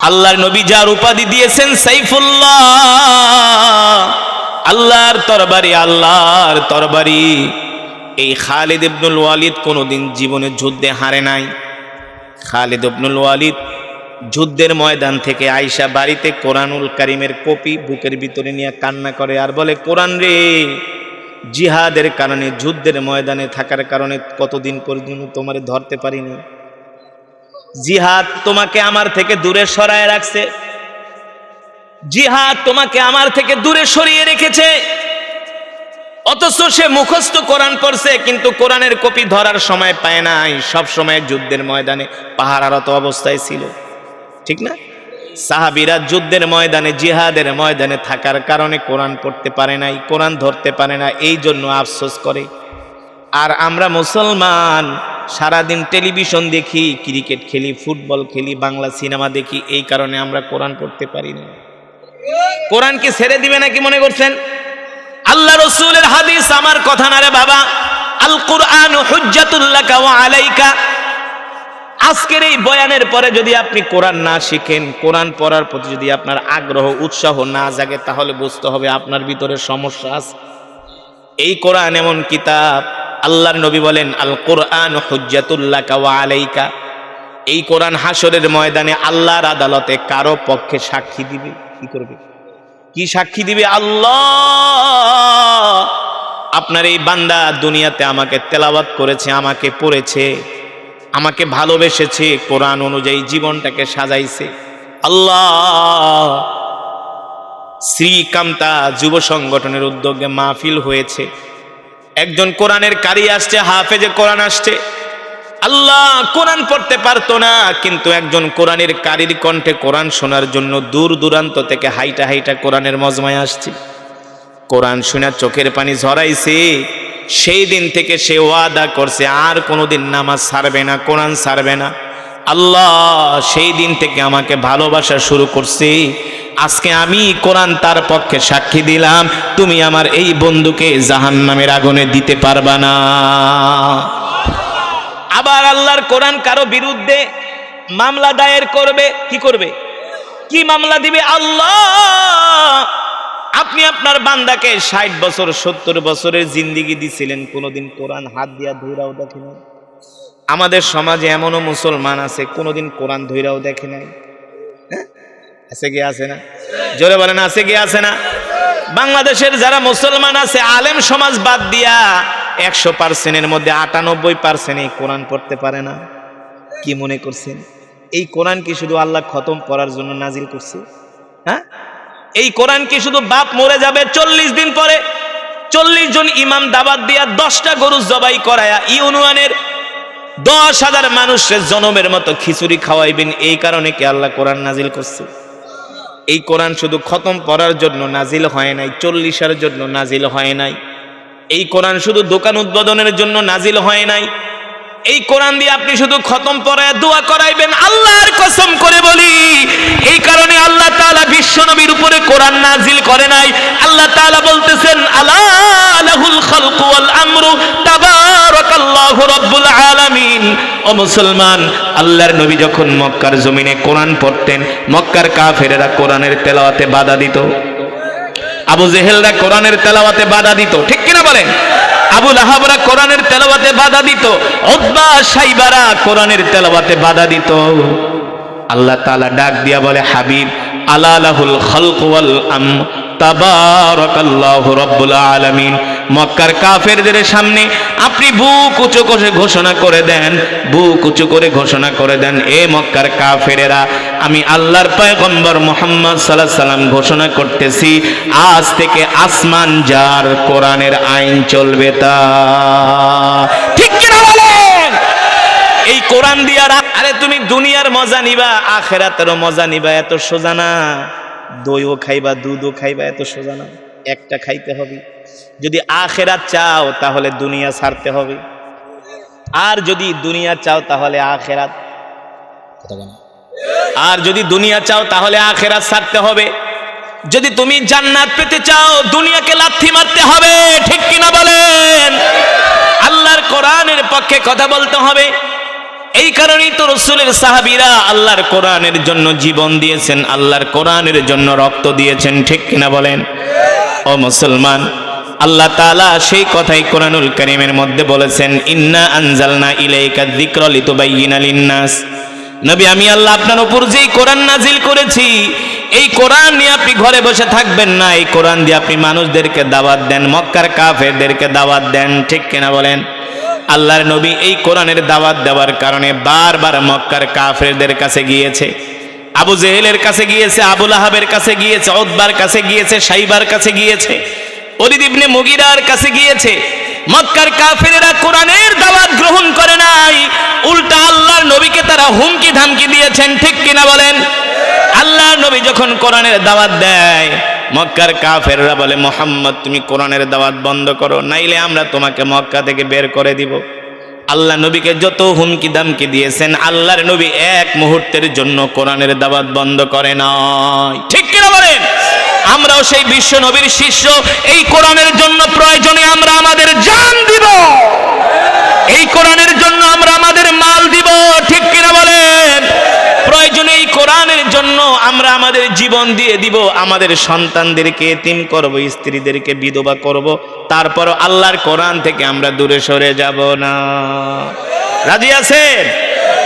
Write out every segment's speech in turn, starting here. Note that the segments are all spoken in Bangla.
আল্লাহর নবী যার উপাধি দিয়েছেন সাইফুল্লাহ। আল্লাহর তরবারি আল্লাহর তরবারি। এই খালিদ ইবনুল ওয়ালিদ কোনোদিন জীবনে যুদ্ধে হারে নাই। খালিদ ইবনুল ওয়ালিদ যুদ্ধের ময়দান থেকে আয়সা বাড়িতে কোরআনুল কারিমের কপি বুকের ভিতরে নিয়ে কান্না করে আর বলে, কোরআন রে, জিহাদের কারণে যুদ্ধের ময়দানে থাকার কারণে কতদিন পর্যন্ত তোমার ধরতে পারিনি? জিহাদ তোমাকে আমার থেকে দূরে সরায় রাখছে। জিহাদ তোমাকে আমার থেকে দূরে সরিয়ে রেখেছে। অথচ সে মুখস্থ কোরআন পড়ছে, কিন্তু কোরআনের কপি ধরার সময় পায় নাই। সব সময় যুদ্ধের ময়দানে পাহারারত অবস্থায় ছিল। ঠিক না? সাহাবিরা যুদ্ধের ময়দানে, জিহাদের ময়দানে থাকার কারণে কোরআন পড়তে পারে নাই, কোরআন ধরতে পারে না এই জন্য আফসোস করে। আর আমরা মুসলমান সারাদিন টেলিভিশন দেখি, ক্রিকেট খেলি, ফুটবল খেলি, বাংলা সিনেমা দেখি, এই কারণে আমরা কোরআন পড়তে পারি না। কোরআন ছেড়ে দিবে নাকি মনে করছেন? আল্লাহ রসুলের হাদিস আমার কথা না রে বাবা। আল কোরআন হুজ্জাতুল্লাহ ওয়া আলাইকা। আজকের এই বয়ানের পরে যদি আপনি কোরআন না শিখেন, কোরআন পড়ার প্রতি যদি আপনার আগ্রহ, উৎসাহ না জাগে, তাহলে বুঝতে হবে আপনার ভিতরে সমস্যা আছে। এই কোরআন এমন কিতাব আল্লাহর নবী বলেন আল কোরআন হুজ্জাতুল্লাহ ওয়া আলাইকা। এই কোরআন হাসরের ময়দানে আল্লাহর আদালতে কারও পক্ষে সাক্ষী দিবে, কি করবে? কি সাক্ষী দিবে? আল্লাহ! আপনার এই বান্দা দুনিয়াতে আমাকে তেলাওয়াত করেছে, আমাকে পড়েছে, আমাকে ভালোবেসেছে, কোরআন অনুযায়ী জীবনটাকে সাজাইছে। আল্লাহ! শ্রীকান্তা যুব সংগঠনের উদ্যোগে মাহফিল হয়েছে। একজন কোরআনের কারি আসছে, হাফেজে কোরআন আসছে। আল্লাহ কোরআন পড়তে পারতো না, কিন্তু একজন কোরআনের কারির কণ্ঠে কোরআন শোনার জন্য দূর দূরান্ত থেকে হাইটা হাইটা কোরআনের মজমায় আসছে। কোরআন শোনা চোখের পানি ঝরাইছে, সেই দিন থেকে সে ওয়াদা করছে, আর কোনোদিন নামাজ ছাড়বে না, কোরআন ছাড়বে না। আল্লাহ সেই দিন থেকে আমাকে ভালোবাসা শুরু করছে আজকে আমি কোরআন তার পক্ষে সাক্ষী দিলাম, তুমি আমার এই বন্ধুকে জাহান নামের আগুনে দিতে পারবা না। আবার আল্লাহর কোরআন কারও বিরুদ্ধে মামলা দায়ের করবে, কি করবে? কি মামলা দিবে? আল্লাহ! আপনি আপনার বান্দাকে ষাট বছর, সত্তর বছরের জিন্দিগি দিছিলেন, কোনোদিন কোরআন হাত দিয়া ধৈরাও দেখে নাই? আমাদের সমাজে এমনও মুসলমান আছে, কোনোদিন কোরআন ধৈরাও দেখে নাই? হ্যাঁ? আছে কি, আছে না? জোরে বলেন, আছে কি, আছে না? বাংলাদেশের যারা মুসলমান আছে, আলেম সমাজ বাদ দিয়া একশো পার্সেন্টের মধ্যে আটানব্বই পার্সেন্ট এই কোরআন পড়তে পারে না। কি মনে করছেন? এই কোরআন কি শুধু আল্লাহ খতম করার জন্য নাজিল করছে? হ্যাঁ? এই কোরআন কি শুধু বাপ মরে যাবে চল্লিশ দিন পরে? চল্লিশ জন ইমাম দাবাত দিয়া দশটা গরু জবাই করায়া ইউনুয়ানের দশ হাজার মানুষের জনমের মতো খিচুড়ি খাওয়াইবেন, এই কারণে কি আল্লাহ কোরআন নাজিল করছে? এই কোরআন শুধু খতম পড়ার জন্য নাজিল হয় নাই, চল্লিশের জন্য নাজিল হয় নাই। এই কোরআন শুধু দোকান উদ্বোধনের জন্য নাজিল হয় নাই এই কোরআন দিয়ে আপনি শুধু খতম পড়ায় দোয়া করাইবেন, আল্লাহর কসম করে বলি। এই কারণে আল্লাহ তাআলা বিশ্ব নবীর উপরে কোরআন নাজিল করে নাই। আল্লাহ তাআলা বলতেছেন, আলা লাহুল খালকু ওয়াল আমরু তাবারাকাল্লাহু রাব্বুল আলামিন। ও মুসলমান, আল্লাহর নবী যখন মক্কার জমিনে কোরআন পড়তেন, মক্কার কাফেরেরা কোরআনের তেলাওয়াতে বাধা দিত। আবু জেহেলরা কোরআনের তেলাওয়াতে বাধা দিত। ঠিক কিনা বলেন? আবু লাহাবরা কোরআনের তেলাওয়াতে বাধা দিত অদ্বা সাইবারা কোরআনের তেলাবাতে বাধা দিত। আল্লাহ তালা ডাক দিয়া বলে, হাবিব আলা লাহুল খালকু ওয়াল আম, তাবারাকাল্লাহু রাব্বুল আলামিন। মক্কার কাফেরদের সামনে আপনি বুক ঘোষণা করে দেন করে ঘোষণা করে দেন, এ আমি আল্লাহর পয়গম্বর মোহাম্মদ সাল্লাম ঘোষণা করতেছি, আজ থেকে আসমান যার কোরআনের আইন চলবে তা। ঠিক এই কোরআন দিয়া আরে তুমি দুনিয়ার মজা নিবা, আখেরাতেরও মজা নিবা, এত সোজা না। দইও খাইবা, দুধও খাইবা, এত সোজা না। একটা খাইতে হবে। যদি আখেরাত চাও, তাহলে দুনিয়া ছাড়তে হবে। আর যদি দুনিয়া চাও, তাহলে আখেরাত। আর যদি দুনিয়া চাও, তাহলে আখেরাত ছাড়তে হবে। যদি তুমি জান্নাত পেতে চাও, দুনিয়াকে লাথি মারতে হবে, ঠিক কিনা বলেন? আল্লাহর কোরআনের পক্ষে কথা বলতে হবে। এই কারণেই তো রসুলের সাহাবিরা আল্লাহর কোরআনের জন্য জীবন দিয়েছেন, আল্লাহর কোরআনের জন্য রক্ত দিয়েছেন, ঠিক কিনা বলেন? ও মুসলমান, আল্লাহ তাআলা সেই কথাই কোরআনুল কারীমের মধ্যে বলেছেন, ইন্না আনজালনা ইলাইকা যিকরা লিতুবাইয়িনা লিন-নাস। নবী, আমি আল্লাহ আপনার উপর যেই কোরআন নাজিল করেছি, এই কোরআন নিয়ে আপনি ঘরে বসে থাকবেন না, এই কোরআন দিয়ে আপনি মানুষদেরকে দাওয়াত দেন, মক্কার কাফেরদেরকে দাওয়াত দেন, ঠিক কিনা বলেন? আল্লাহর নবী এই কোরআনের দাওয়াত দেওয়ার কারণে বারবার মক্কার কাফেরদের কাছে গিয়েছে। আবু জেহেলের কাছে গিয়েছে আবুল আহাবের কাছে গিয়েছে ওদবার কাছে গিয়েছে, সাইবার কাছে গিয়েছে অরিদ ইবনে মুগিরার কাছে গিয়েছে। মক্কার কাফেরেরা কোরআনের দাওয়াত গ্রহণ করে নাই। উল্টা আল্লাহর নবীকে তারা হুমকি ধামকি দিয়েছেন, ঠিক কিনা বলেন? আল্লাহর নবী যখন কোরআনের দাওয়াত দেয় মক্কার কাফেররা বলে, মোহাম্মদ, তুমি কোরআনের দাওয়াত বন্ধ করো, নাইলে আমরা তোমাকে মক্কা থেকে বের করে দিব। আল্লাহ নবীকে যত হুমকি দামকি দিয়েছেন, আল্লাহর নবী এক মুহূর্তের জন্য কোরআনের দাওয়াত বন্ধ করে নয় ঠিক কিনা বলেন? আমরাও সেই বিশ্ব নবীর শিষ্য, এই কোরআনের জন্য প্রয়োজনে আমরা আমাদের জান দিব। এই কোরআনের জন্য আমরা আমাদের মাল দিব, ঠিক কিনা বলেন? এই কোরআনের জন্য আমরা আমাদের জীবন দিয়ে দিব, আমাদের সন্তানদেরকে এতিম করব, স্ত্রীদেরকে বিধবা করব তারপর আল্লাহর কোরআন থেকে আমরা দূরে সরে যাব না। রাজি আছেন?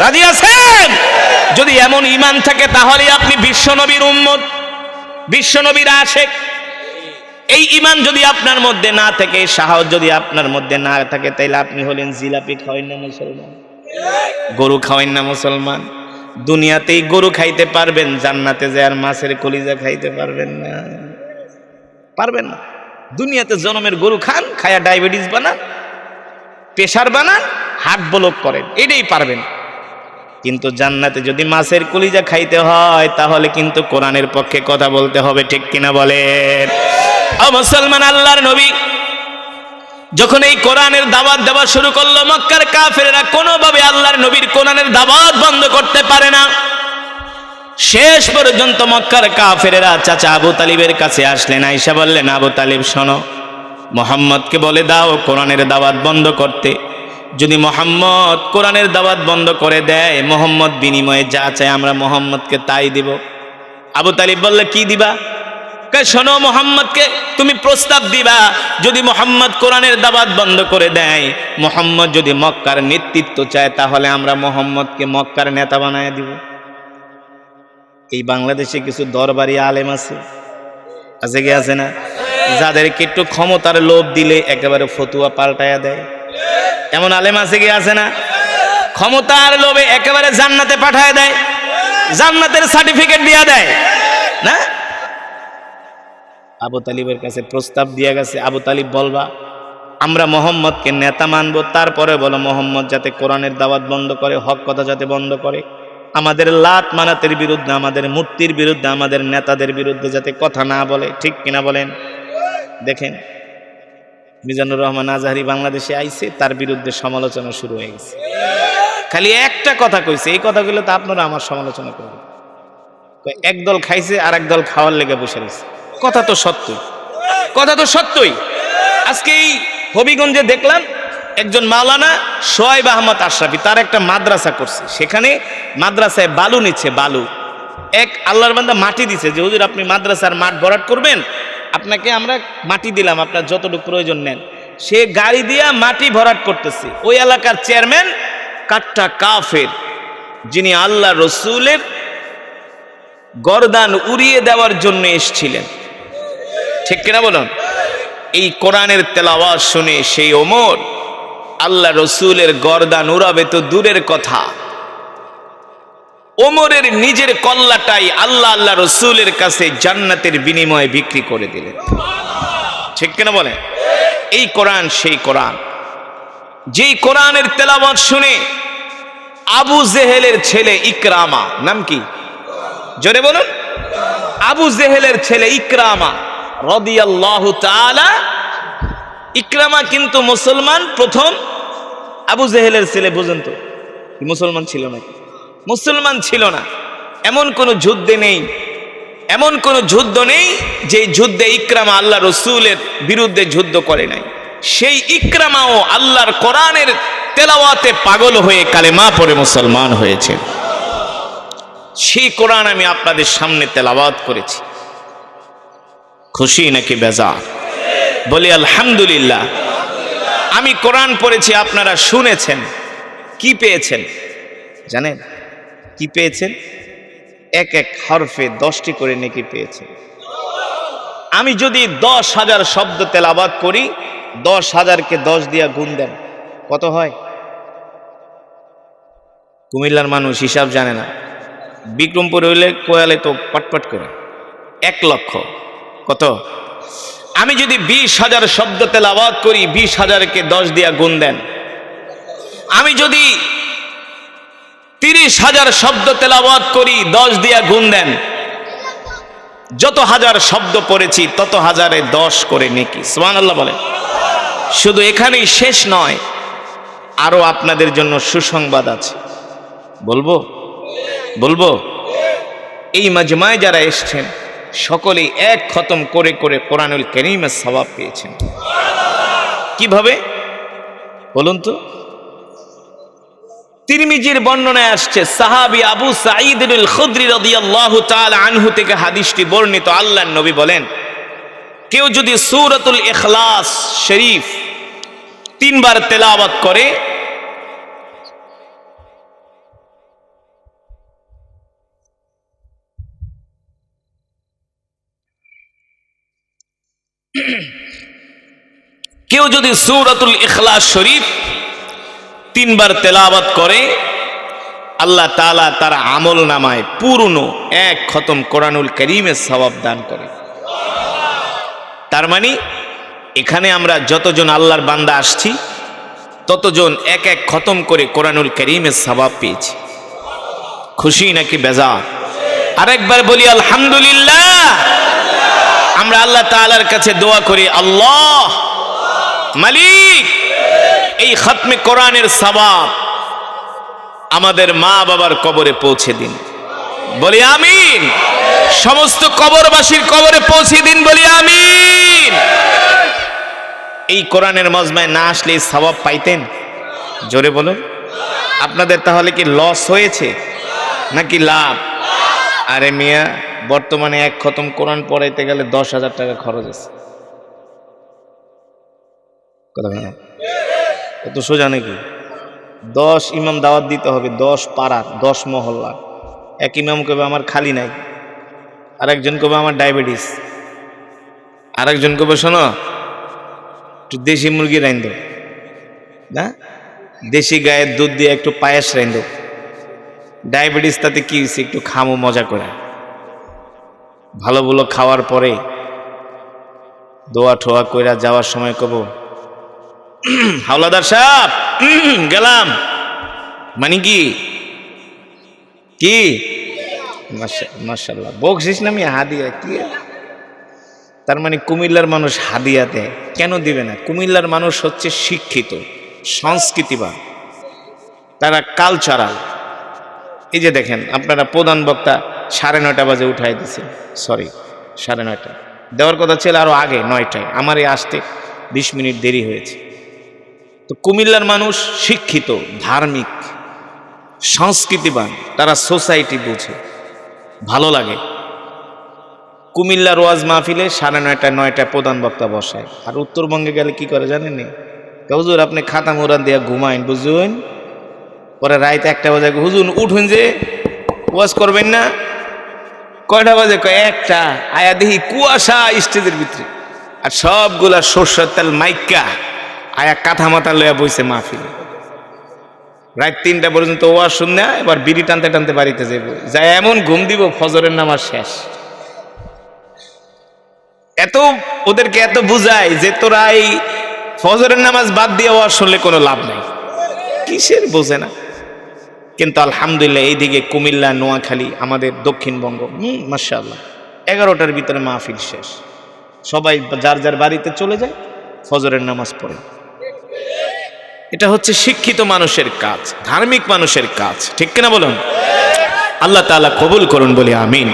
রাজি আছেন? যদি এমন ইমান থাকে তাহলে আপনি বিশ্বনবীর উম্মত বিশ্বনবীর আশেক। এই ইমান যদি আপনার মধ্যে না থাকে সাহস যদি আপনার মধ্যে না থাকে, তাইলে আপনি হলেন জিলাপি খাওয়েন না মুসলমান। গরু খাওয়েন না মুসলমান। দুনিয়াতেই গরু খাইতে পারবেন, জান্নাতে যে আর মাছের কলিজা খাইতে পারবেন না। পারবেন না। দুনিয়াতে জনমের গরু খান, খায়া ডায়াবেটিস বানান, প্রেশার বানান হার্ট ব্লক করেন, এটাই পারবেন। কিন্তু জান্নাতে যদি মাছের কলিজা খাইতে হয়, তাহলে কিন্তু কোরআনের পক্ষে কথা বলতে হবে, ঠিক কিনা বলেন? মুসলমান, আল্লাহর নবী যখন এই কোরআনের দাওয়াত দেওয়া শুরু করল, মক্কার কাফেরেরা কোনোভাবে আল্লাহর নবীর কোরআনের দাওয়াত বন্ধ করতে পারে না। শেষ পর্যন্ত মক্কার কাফেরেরা চাচা আবু তালিবের কাছে আসলেন আইসা বললেন, আবু তালিব, শোনো, মোহাম্মদকে বলে দাও কোরআনের দাওয়াত বন্ধ করতে। যদি মোহাম্মদ কোরআনের দাওয়াত বন্ধ করে দেয়, মোহাম্মদ বিনিময়ে যা চায় আমরা মোহাম্মদকে তাই দিব। আবু তালিব বললে, কি দিবা? শোনো মোহাম্মদকে, তুমি প্রস্তাব দিবা, যদি মোহাম্মদ কোরআনের দাওয়াত বন্ধ করে দেয়, মোহাম্মদ যদি মক্কার নেতৃত্ব চায়, তাহলে আমরা মোহাম্মদকে মক্কার নেতা বানায় দিব। এই বাংলাদেশে কিছু দরবারি আলেম আছে আছে কি আছে না? যাদেরকে একটু ক্ষমতার লোভ দিলে একেবারে ফতুয়া পাল্টায়া দেয়। এমন আলেম আছে কি আছে না? ক্ষমতার লোভে একেবারে জান্নাতে পাঠায় দেয়, জান্নাতের সার্টিফিকেট দিয়া দেয়, না? আবু তালিবের কাছে প্রস্তাব দিয়া গেছে, আবু তালিব বলবা, আমরা মোহাম্মদকে নেতা মানবো, তারপরে বলো মোহাম্মদ যাতে কোরআনের দাওয়াত বন্ধ করে, হক কথা যাতে বন্ধ করে। আমাদের লাত মানাতের বিরুদ্ধে, আমাদের মূর্তির বিরুদ্ধে, আমাদের নেতাদের বিরুদ্ধে যাতে কথা না বলে, ঠিক কিনা বলেন? দেখেন, মিজানুর রহমান আজহারি বাংলাদেশে আইছে, তার বিরুদ্ধে সমালোচনা শুরু হয়ে গেছে। খালি একটা কথা কইছে, এই কথাগুলো তো আপনারা আমার সমালোচনা করবেন। একদল খাইছে আর একদল খাওয়ার লেগে বসে রয়েছে। কথা তো সত্যই কথা তো সত্যই। আজকে এই হবিগঞ্জে দেখলাম একজন মাওলানা সোয়াইব আহমদ আশরাফি, তার একটা মাদ্রাসা করছে। সেখানে মাদ্রাসায় বালু নিচ্ছে, বালু। এক আল্লাহর বান্দা মাটি দিছে যে, হুজুর, আপনি মাদ্রাসার মাঠ ভরাট করবেন? আপনাকে আমরা মাটি দিলাম, আপনার যতটুকু প্রয়োজন নেন। সে গাড়ি দিয়া মাটি ভরাট করতেছে। ওই এলাকার চেয়ারম্যান কাট্টা কাফের, যিনি আল্লাহ রসুলের গরদান উড়িয়ে দেওয়ার জন্য এসছিলেন। ঠিক কিনা বলুন? এই কোরআনের তেলাওয়াজ শুনে সেই ওমর, আল্লাহ রসুলের গরদান উড়াবে তো দূরের কথা। ওমরের নিজের কল্লাটাই আল্লাহ আল্লাহ রসুলের কাছে জান্নাতের বিনিময়ে বিক্রি করে দিলেন। ঠিক কিনা বলেন? এই কোরআন সেই কোরআন। যেই কোরআনের তেলাওয়াত শুনে আবু জেহেলের ছেলে ইকরামা, নাম কি? জোরে বলুন। আবু জেহেলের ছেলে ইকরামা রদিয়াল্লাহু তাআলা, ইকরামা কিন্তু মুসলমান প্রথম আবু জেহেলের ছেলে বুঝেন তো মুসলমান ছিল না মুসলমান ছিল না। এমন কোনো যুদ্ধে নেই, এমন কোনো যুদ্ধ নেই যে যুদ্ধে ইকরামা আল্লাহ রসুলের বিরুদ্ধে যুদ্ধ করে নাই। সেই ইকরামাও আল্লাহর কোরআনের তেলাওয়াতে পাগল হয়ে কালেমা পরে মুসলমান হয়েছে। সেই কোরআন আমি আপনাদের সামনে তেলাওয়াত করেছি। খুশি নাকি বেজার? বলি, আলহামদুলিল্লাহ। আমি কোরআন পড়েছি, আপনারা শুনেছেন। কি পেয়েছেন? জানেন? কি পেয়েছেন? এক এক হরফে দশটি করে নেকি পেয়েছেন। আমি যদি দশ হাজার শব্দ তেলাবাদ করি, দশ হাজারকে দশ দিয়া গুণ দেন। কত হয়? কুমিল্লার মানুষ হিসাব জানে না। বিক্রমপুর হইলে কোয়ালে তো পটপট করে। এক লক্ষ। কত? আমি যদি বিশ হাজার শব্দ তেলাবাদ করি, বিশ হাজারকে দশ দিয়া গুণ দেন। আমি যদি তিরিশ হাজার শব্দ তেলাবাদ করি, দশ দিয়া গুণ দেন। যত হাজার শব্দ পড়েছি, তত হাজারে দশ করে নেকি। সোমান আল্লাহ বলে শুধু এখানেই শেষ নয়, আরও আপনাদের জন্য সুসংবাদ আছে। বলব? বলব? এই মাজমায় যারা এসছেন সকলেই এক খতম করে করে কোরআনুল করিমের সবাব পেয়েছেন। কীভাবে? বলুন তো। তিরমিজির বর্ণনায় আসছে, সাহাবি আবু সাঈদুল খুদরি রাদিয়াল্লাহু তাআলা আনহু থেকে হাদিসটি বর্ণিত, আল্লাহর নবী বলেন, কেউ যদি সূরাতুল ইখলাস শরীফ তিনবার তেলাওয়াত করে কেউ যদি সূরাতুল ইখলাস শরীফ তিনবার তেলাওয়াত করে, আল্লাহ তাআলা তার আমল নামায় পুরনো এক খতম কোরআনুল করিমের সওয়াব দান করে। তার মানে এখানে আমরা যতজন আল্লাহর বান্দা আসছি, ততজন এক এক খতম করে কোরআনুল করিমের সওয়াব পেয়েছি। খুশি নাকি বেজার? আরেকবার বলি, আলহামদুলিল্লাহ! আমরা আল্লাহ তাআলার কাছে দোয়া করি, আল্লাহ, মালিক, এই খতমে কোরআনের সবাব আমাদের মা বাবার কবরে পৌঁছে দিন। বলি আমিন। সমস্ত কবরবাসীর কবরে পৌঁছে দিন, বলি আমিন। এই কোরআনের মজমায় না আসলে এই সবাব পাইতেন? জোরে বলুন। আপনাদের তাহলে কি লস হয়েছে? নাকি লাভ? আরে মিয়া, বর্তমানে এক খতম কোরআন পড়াইতে গেলে দশ হাজার টাকা খরচ আছে। এত সোজা নাকি? দশ ইমাম দাওয়াত দিতে হবে, দশ পাড়ার দশ মহল্লার এক ইমাম কবে আমার খালি নাই, আরেকজন কবে আমার ডায়াবেটিস। আরেকজন কবে শোনো, একটু দেশি মুরগি রাইন্দ না দেশি গায়ের দুধ দিয়ে একটু পায়েস রাইন্দ ডায়াবেটিস, তাতে কি হয়েছে? একটু খামো, মজা করে। ভালো ভালো খাওয়ার পরে দোয়া ঠোয়া কইরা যাওয়ার সময় কব, হাওলাদার সাহেব, গেলাম। মানে কি? কি? মার্শাল্লাহ বকশিস না আমি হাদিয়া, কি? তার মানে কুমিল্লার মানুষ হাদিয়া দেয় কেন দিবে না? কুমিল্লার মানুষ হচ্ছে শিক্ষিত, সংস্কৃতিবান। তারা কালচারাল এই যে দেখেন, আপনারা প্রধান বক্তা সাড়ে নয়টা বাজে উঠাই দিছে। সরি সাড়ে নয়টা। দেওয়ার কথা ছিল আরও আগে, নয়টায়। আমার এই আসতে বিশ মিনিট দেরি হয়েছে। তো কুমিল্লার মানুষ শিক্ষিত, ধার্মিক, সংস্কৃতিবান, তারা সোসাইটি বুঝে। ভালো লাগে। কুমিল্লার ওয়াজ মাহফিলে সাড়ে নয়টা নয়টা প্রধান বক্তা বসায়। আর উত্তরবঙ্গে গেলে কি করে জানেন হুজুর, আপনি খাতা মুরান দিয়া ঘুমাইন, বুঝুন? পরে রাইতে একটা বাজে হুজুর, উঠুন যে, ওয়াজ করবেন না? কয়টা বাজে কয়, একটা, আয়া দেখি কুয়াশা স্টেজের ভিতরে। আর সবগুলা সর্ষের তেল মাইকা, আয়া কাঁথা মাথা লইয়া বইছে মাহফিলে। রাত তিনটা পর্যন্ত ওয়াজ শুনে এবার বিড়ি টানতে টানতে বাড়িতে যাইব। যাই এমন ঘুম দিব, ফজরের নামাজ শেষ। এত ওদেরকে এত বুঝায় যে তোরা এই ফজরের নামাজ বাদ দিয়ে ওয়াজ শুনলে কোনো লাভ নাই। কিসের বোঝে না? কিন্তু আলহামদুলিল্লাহ এইদিকে কুমিল্লা, নোয়াখালী, আমাদের দক্ষিণবঙ্গ হুম মার্শাল্লাহ এগারোটার ভিতরে মাহফিল শেষ। সবাই যার যার বাড়িতে চলে যায়, ফজরের নামাজ পড়ে। এটা হচ্ছে শিক্ষিত মানুষের কাজ, ধার্মিক মানুষের কাজ। ঠিক কিনা বলুন? আল্লাহ তাআলা কবুল করুন বলি আমিন।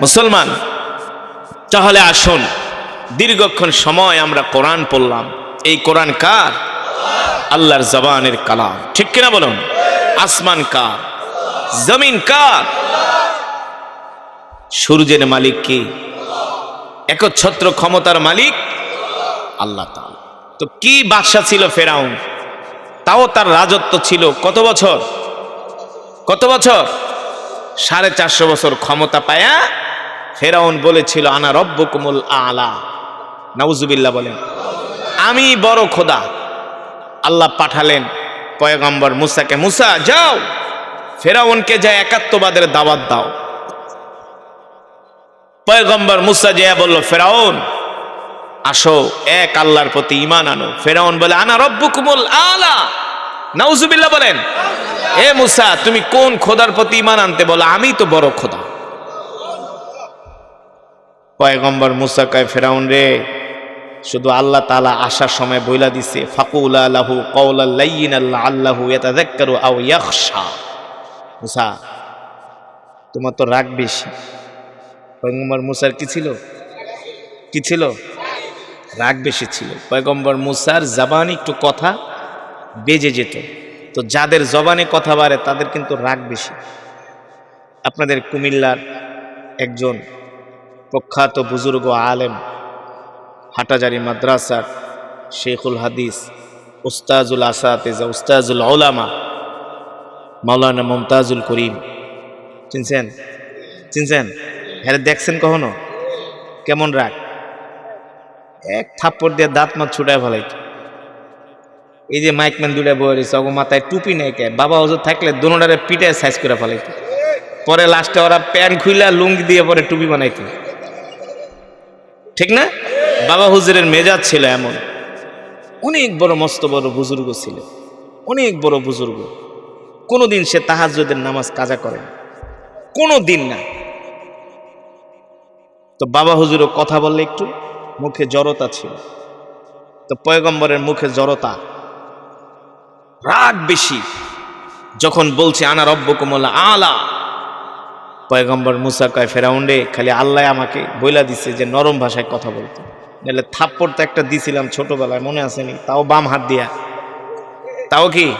মুসলমান, তাহলে আসুন, দীর্ঘক্ষণ সময় আমরা কোরআন পড়লাম। এই কোরআন কার? আল্লাহর জবানের কালাম। ঠিক কিনা বলুন? আসমান কার? জমিন কার? সূর্যের মালিক কি? একচ্ছত্র ক্ষমতার মালিক আল্লাহ তো কি বাদশা ছিল ফেরাউন? তাও তার রাজত্ব ছিল কত বছর? কত বছর? সাড়ে চারশো বছর ক্ষমতা পায়া ফেরাউন বলেছিল, আনা রব্বকুমুল আলা। নাউজুবিল্লাহ বলেন, আমি বড় খোদা। আল্লাহ পাঠালেন পয়গম্বর মুসাকে, মুসা, যাও। ফেরাউনকে যা একাত্মবাদের দাওয়াত দাও। পয়গম্বর মুসা জিয়া বলল, ফেরাউন, আসো, এক আল্লাহর প্রতি ইমান আনো। ফেরাউন বলে, আনা রব্বুকুমুল আলা। নাউজুবিল্লাহ বলেন, এ মুসা, তুমি কোন খোদার প্রতি ইমান আনতে বলো? আমি তো বড় খোদা। পয়গম্বর মুসা কয়, ফেরাউন রে শুধু আল্লাহ তালা আসার সময় বইলা দিছে, ফাকুল আল্লাহু আল্লাহ আল্লাহু ইয়াখশা। মুসা, তোমার তো রাগ বেশি। পয়গম্বর মুসার কি ছিল? কি ছিল? রাগ বেশি ছিল। পয়গম্বর মুসার জাবান একটু কথা বেজে যেত। তো যাদের জবানে কথা বাড়ে, তাদের কিন্তু রাগ বেশি। আপনাদের কুমিল্লার একজন প্রখ্যাত বুজুর্গ আলেম হাটাজারি মাদ্রাসার শেখুল হাদিস, উস্তাজুল আসাতেজা, উস্তাজুল ওলামা মাওলানা মমতাজুল করিম। চিনছেন? চিনছেন? হ্যাঁ দেখছেন কখনো? কেমন রাগ? এক থাপ্পড় দিয়ে দাঁত মাত ছুটায় ফেলাইত এই যে মাইকম্যান দুটা বয়ে রয়েছে, ওগো মাথায় টুপি নেই কে? বাবা হজুর থাকলে দোনোটারে পিঠে সাইজ করে ফেলাইত পরে লাস্টে ওরা প্যান্ট খুইলা লুঙ্গি দিয়ে পরে টুপি বানাইতো। ঠিক না? বাবা হুজুরের মেজাজ ছিল এমন। অনেক বড় মস্ত বড় বুজুর্গ ছিল। অনেক বড় বুজুর্গ। কোনোদিন সে তাহাজ্জুদের নামাজ কাজা করে কোনো দিন না। তো বাবা হুজুরও কথা বললে একটু, মুখে জড়তা ছিল। তো পয়গম্বরের মুখে জড়তা রাগ বেশি। যখন বলছে, আনা রব্য কমলা আলা। পয়গম্বর মুসা কয় ফেরাউন্ডে খালি আল্লাহ আমাকে বইলা দিছে যে নরম ভাষায় কথা বলতে। নাহলে থাপ্পড় তো একটা দিছিলাম ছোটবেলায়, মনে আসেনি তাও বাম হাত দিয়া। তাও কি?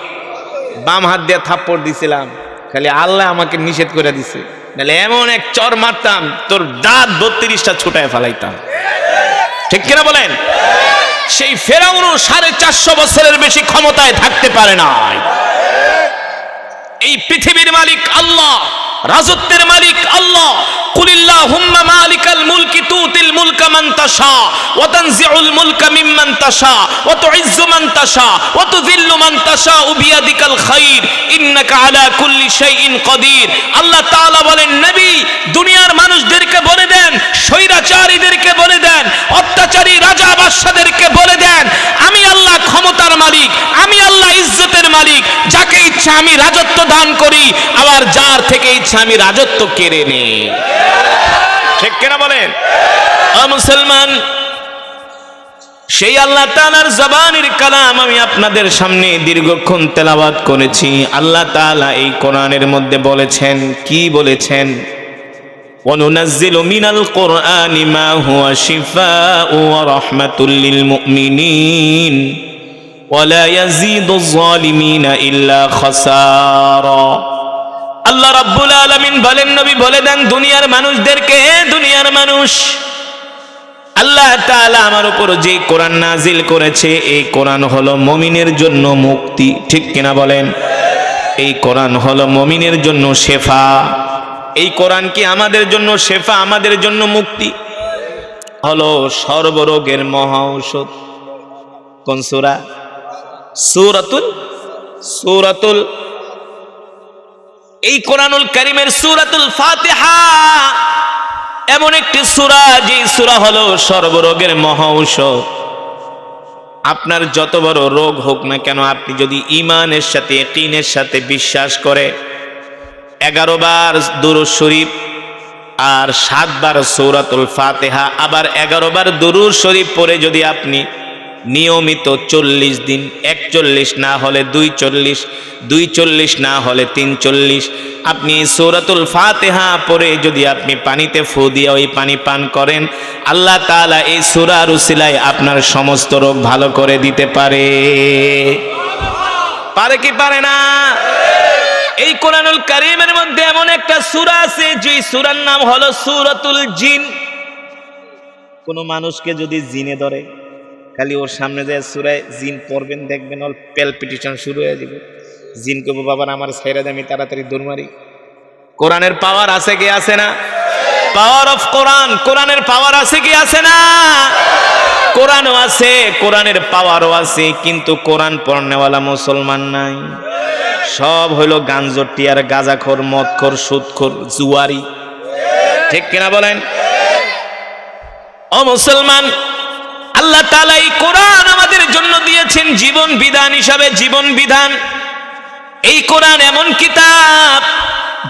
বাম হাত দিয়া থাপ্পড় দিছিলাম। খালি আল্লাহ আমাকে নিষেধ করে দিছে। নাহলে এমন এক চর মারতাম, তোর দাঁত বত্রিশটা ছুটায় ফেলাইতাম। ঠিক কিনা বলেন? সেই ফেরাউনও সাড়ে চারশো বছরের বেশি ক্ষমতায় থাকতে পারে নাই। এই পৃথিবীর মালিক আল্লাহ রাজত্বের মালিক আল্লাহ। কুলিল্লাহ হুম্মা মালিকাল মুলকি তুতিল মুলকা মান তাশা, ওয়া তানজিউল মুলকা মিম্মান তাশা, ওয়া তুইজ্জু মান তাশা, ওয়া তুযিল্লু মান তাশা বিয়াদিকাল খাইর, ইন্নাকা আলা কুল্লি শাইইন কাদির। আল্লাহ তাআলা বলেন, নবী, দুনিয়ার মানুষদেরকে বলে দেন, স্বৈরাচারীদেরকে বলে দেন, অত্যাচারী রাজা বাদশাদেরকে বলে দেন, আমি আল্লাহ ক্ষমতার মালিক, আমি আল্লাহ ইজ্জতের মালিক, যাকে ইচ্ছা আমি রাজত্ব দান করি, আবার যার থেকে ইচ্ছা আমি রাজত্ব কেড়ে নেই ঠিক কেনা বলেন আ মুসলমান সেই আল্লাহ তাআলার জবানের কালাম আমি আপনাদের সামনে দীর্ঘক্ষণ তেলাওয়াত করেছি আল্লাহ তাআলা এই কোরআনের মধ্যে বলেছেন কি বলেছেন وننزل من القرآن ما هو شفاء ورحمة للمؤمنين ولا يزيد الظالمين إلا خسارا আল্লাহ রাব্বুল আলামিন বলেন, নবী বলে দেন, দুনিয়ার মানুষদেরকে দুনিয়ার মানুষ। আল্লাহ তাআলা আমার উপর যে কোরআন নাজিল করেছে, এই কোরআন হলো মমিনের জন্য মুক্তি। ঠিক কিনা বলেন? এই কোরআন হলো মমিনের জন্য শেফা। এই কোরআন কি আমাদের জন্য শেফা, আমাদের জন্য মুক্তি? হলো সর্বরোগের মহা ঔষধ। কোন সুরা? সুরাতুল? সুরাতুল এই কোরআনুল করিমের সুরাতুল ফাতেহা এমন একটি সুরা যে সূরা হলো সর্বরোগের মহা আপনার যত বড় রোগ হোক না কেন, আপনি যদি ইমানের সাথে টিনের সাথে বিশ্বাস করে, এগারো বার দুরুদ শরীফ আর সাতবার সৌরাতুল ফাতেহা, আবার এগারো বার দুরুদ শরীফ পরে যদি আপনি নিয়মিত চল্লিশ দিন, একচল্লিশ না হলে দুই চল্লিশ দুই চল্লিশ না হলে তিন চল্লিশ আপনি সৌরাতুল ফাতেহা পরে যদি আপনি পানিতে ফু দিয়ে ওই পানি পান করেন, আল্লাহ তাআলা এই সুরার উসিলায় আপনার সমস্ত রোগ ভালো করে দিতে পারে। পারে কি পারে না? এই কোরআনুল কারিমের মধ্যে এমন একটা সূরা আছে যে সূরার নাম হলো সূরাতুল জিন। কোন মানুষকে যদি জিনে ধরে খালি ওর সামনে যায় সূরায় জিন পড়বেন, দেখবেন ওর প্যালপিটেশন শুরু হয়ে যাবে। জিন কবু বাবার আমার সাইরা আমি তাড়াতাড়ি দৌড় মারি। কোরআনের পাওয়ার আছে কি, আছে না? পাওয়ার অফ কোরআন, কোরআনের পাওয়ার আছে কি, আছে না? কোরআনও আছে, কোরআনের পাওয়ারও আছে, কিন্তু কোরআন পড়নেওয়ালা মুসলমান নাই। সব হইল আর গাজাখোর, মদখোর, সুদখোর, জুয়ারি। ঠিক কিনা বলেন? ও মুসলমান আল্লাহ তাআলা এই কোরআন আমাদের জন্য দিয়েছেন জীবন বিধান হিসাবে, জীবন বিধান। এই কোরআন এমন কিতাব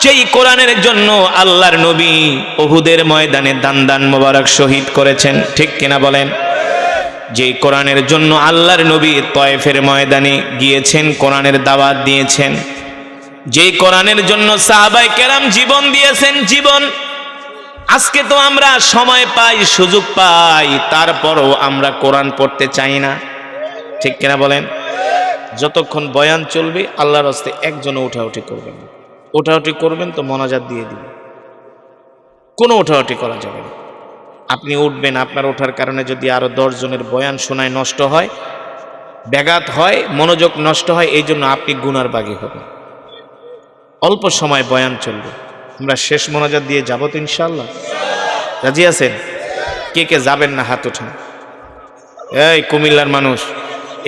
যেই কোরআনের জন্য আল্লাহর নবী ওহুদের ময়দানে দান দান মোবারক শহীদ করেছেন। ঠিক কিনা বলেন? যেই কোরআনের জন্য আল্লাহর নবী তয়েফের ময়দানে গিয়েছেন, কোরআনের দাওয়াত দিয়েছেন। যেই কোরআনের জন্য সাহাবাই কেরাম জীবন দিয়েছেন, জীবন আজকে তো আমরা সময় পাই, সুযোগ পাই, তারপরও আমরা কোরআন পড়তে চাই না। ঠিক কিনা বলেন? যতক্ষণ বয়ান চলবে, আল্লাহর হস্তে একজনও উঠাউঠি করবেন না। ওঠাউঠি করবেন তো মনাজাত দিয়ে দিবেন। কোনো ওঠাউঠি করা যাবে না। আপনি উঠবেন, আপনার ওঠার কারণে যদি আরও দশ জনের বয়ান শোনায় নষ্ট হয়, ব্যাঘাত হয়, মনোযোগ নষ্ট হয়, এই জন্য আপনি গুনার বাগি হবেন। অল্প সময় বয়ান চলবে। আমরা শেষ মনোজাত দিয়ে যাব তো ইনশাল্লাহ রাজি আছেন? কে কে যাবেন না হাত উঠান এই কুমিল্লার মানুষ,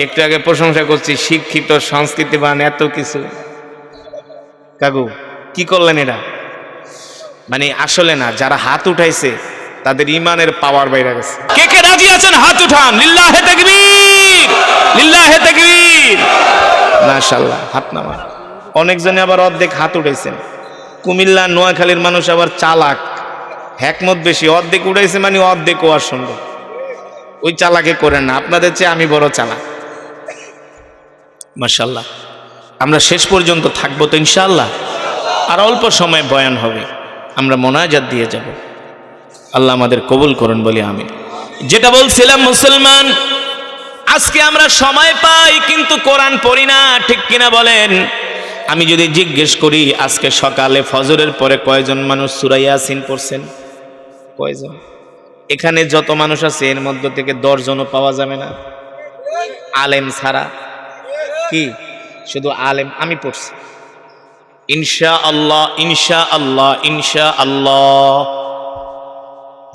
একটু আগে প্রশংসা করছি, শিক্ষিত, সংস্কৃতিবান, এত কিছু। কাকু, কি করলেন এরা? মানে আসলে না, যারা হাত উঠাইছে, তাদের ইমানের পাওয়ার বাইরে গেছে। কে কে রাজি আছেন? হাত উঠান। লিল্লাহে তাকবীর! লিল্লাহে তাকবীর! মাশাআল্লাহ, হাত নামা অনেকজনে আবার অর্ধেক হাত উঠাইছেন। কুমিল্লা, নোয়াখালীর মানুষ আবার চালাক। হ্যাকমত বেশি। অর্ধেক উঠাইছে মানে অর্ধেক ওয়ার সুন্দর ওই চালাকে করেন না। আপনাদের চেয়ে আমি বড় চালাক। মাশাল্লাহ আমরা শেষ পর্যন্ত থাকব তো ইনশাল্লাহ আর অল্প সময় বয়ান হবে। আমরা মোনাজাত দিয়ে যাব। আল্লাহ আমাদের কবুল করুন বলি আমি যেটা বলছিলাম, মুসলমান, আজকে আমরা সময় পাই, কিন্তু কোরআন পড়ি না। ঠিক কিনা বলেন? আমি যদি জিজ্ঞেস করি, আজকে সকালে ফজরের পরে কয়জন মানুষ সুরাইয়াসিন পড়ছেন? কয়জন? এখানে যত মানুষ আছে, এর মধ্য থেকে দশজনও পাওয়া যাবে না। আলেম ছাড়া। কি? শুধু আলেম, আমি পড়ছি। ইনশা আল্লাহ ইনশা আল্লাহ ইনশা আল্লাহ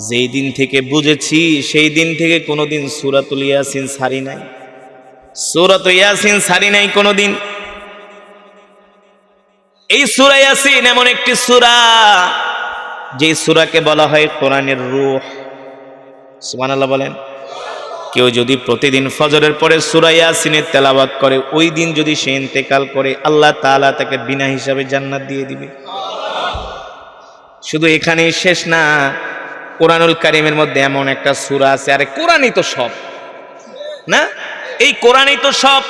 যেই দিন থেকে বুঝেছি, সেই দিন থেকে কোনোদিন সুরাতুল ইয়াসিন সারি নাই। সুরাত ইয়াসিন সারি নাই কোনোদিন। এই সুরা ইয়াসিন এমন একটি সুরা যে সুরাকে বলা হয় কোরআনের রূহ। সুবহানাল্লাহ বলেন, কেউ যদি প্রতিদিন ফজরের পরে সুরা ইয়াসিনের তেলাওয়াত করে, ওই দিন যদি সে ইন্তেকাল করে, আল্লাহ তাআলা তাকে বিনা হিসাবে জান্নাত দিয়ে দিবে। শুধু এখানেই শেষ না, কোরআনুল কারিমের মধ্যে এমন একটা সূরা আছে, আরে কোরআনই তো সব, না? এই কোরআনই তো সব।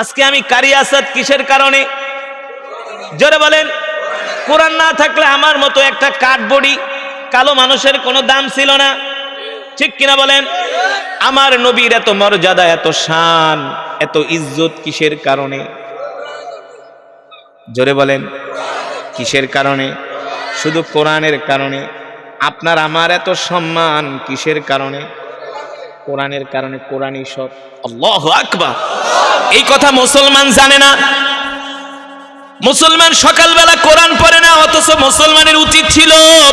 আজকে আমি কারি আসাদ কিসের কারণে? জোরে বলেন। কোরআন না থাকলে আমার মতো একটা কাঠবড়ি কালো মানুষের কোনো দাম ছিল না। ঠিক কিনা বলেন? আমার নবীর এত মর্যাদা, এত শান, এত ইজ্জত কিসের কারণে? জোরে বলেন। কিসের কারণে? শুধু কোরআনের কারণে। আপনার আমার এত সম্মান কিসের কারণে? কোরআনের কারণে কোরআনই সব আল্লাহ আকবার। এই কথা মুসলমান জানে না। মুসলমান সকালবেলা কোরআন পড়ে না, অথচ মুসলমানের উচিত ছিল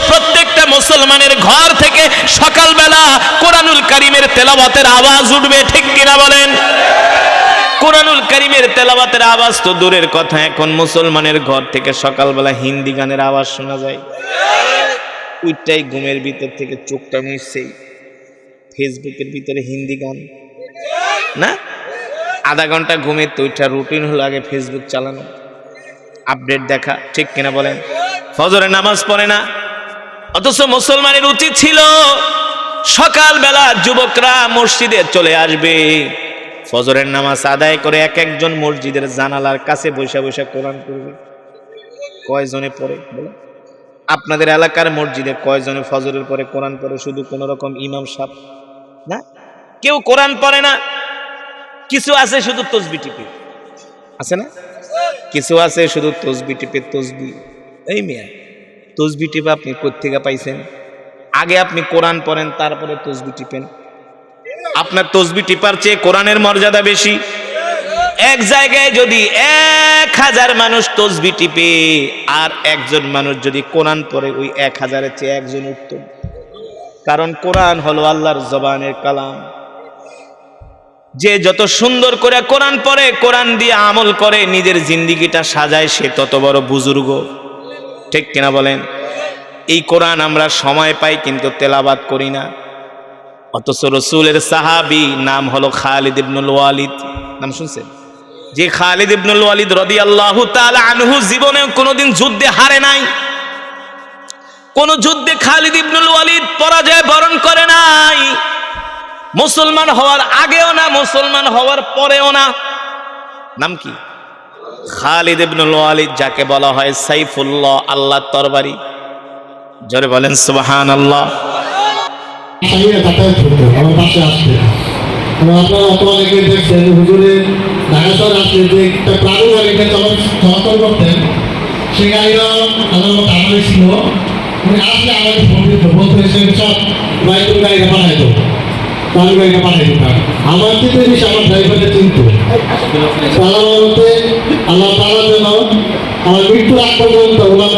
প্রত্যেকটা মুসলমানের ঘর থেকে সকালবেলা কোরআনুল কারিমের তেলাওয়াতের আওয়াজ উঠবে, ঠিক কিনা বলেন? কোরআনুল কারিমের তেলাওয়াতের আওয়াজ তো দূরের কথা, এখন মুসলমানের ঘর থেকে সকালবেলা হিন্দি গানের আওয়াজ শোনা যায়। ওইটাই ঘুমের ভিতর থেকে চোখটা মিশছেই ফেসবুকের ভিতরে হিন্দি গান। না? আধা ঘণ্টা ঘুমের তো ওইটা রুটিন হলো আগে ফেসবুক চালানো। আপডেট দেখা, ঠিক কিনা বলেন? ফজরে নামাজ পড়ে না, অথচ মুসলমানের উচিত ছিল সকালবেলা যুবকরা মসজিদে চলে আসবে। ফজরের নামাজ আদায় করে এক একজন মসজিদের জানালার কাছে বসে বসে কোরআন করবে কয়জনে পড়ে বলে আপনাদের এলাকার মসজিদে কয়জনে ফজরের পরে কোরআন পড়ে? শুধু কোন রকম ইমাম সাহ না? কেউ কোরআন পড়ে না, কিছু আছে শুধু তসবি টিপি। আছে না? কিছু আছে, শুধু তসবি টিপে তসবি। এই মিয়া, তসবি টিপে আপনি কোথেকে পাইছেন? আগে আপনি কোরআন পড়েন, তারপরে তসবি টিপেন। আপনার তসবি টিপার চেয়ে কোরআনের মর্যাদা বেশি। এক জায়গায় যদি এক হাজার মানুষ তসবি টিপে, আর একজন মানুষ যদি কোরআন পড়ে, ওই এক হাজারের চেয়ে একজন উত্তম। কারণ কোরআন হলো আল্লাহর জবানের কালাম। যে যত সুন্দর করে কোরআন পড়ে, কোরআন দিয়ে আমল করে, নিজের জিন্দিগিটা সাজায়, সে তত বড় বুজুর্গ। ঠিক কিনা বলেন? এই কোরআন আমরা সময় পাই, কিন্তু তেলাবাদ করি না। অথচ রসুলের সাহাবি নাম হলো খালিদ ইবনুল ওয়ালিদ। নাম শুনছেন? যে খালিদ ইবনুল ওয়ালিদ রদি আল্লাহ আনহু জীবনে কোনোদিন যুদ্ধে হারে নাই। কোন যুদ্ধে খালিদ ইবনুল ওয়ালিদ পরাজয় বরণ করে নাই। মুসলমান হওয়ার আগেও না, মুসলমান হওয়ার পরেও না। নাম কি? খালিদ ইবনুল ওয়ালিদ যাকে বলা হয় সাইফুল্লাহ আল্লাহ তরবারি। জোরে বলেন সুবহান আল্লাহ আসলে আমাদের সব পাঠাই গাড়িটা পাঠাই দিত আমার কিন্তু জিনিস আমার ড্রাইভারটা চিনত। তারা বলতে আল্লাহ তারা যেন আমার মৃত্যুর আগ পর্যন্ত ওনার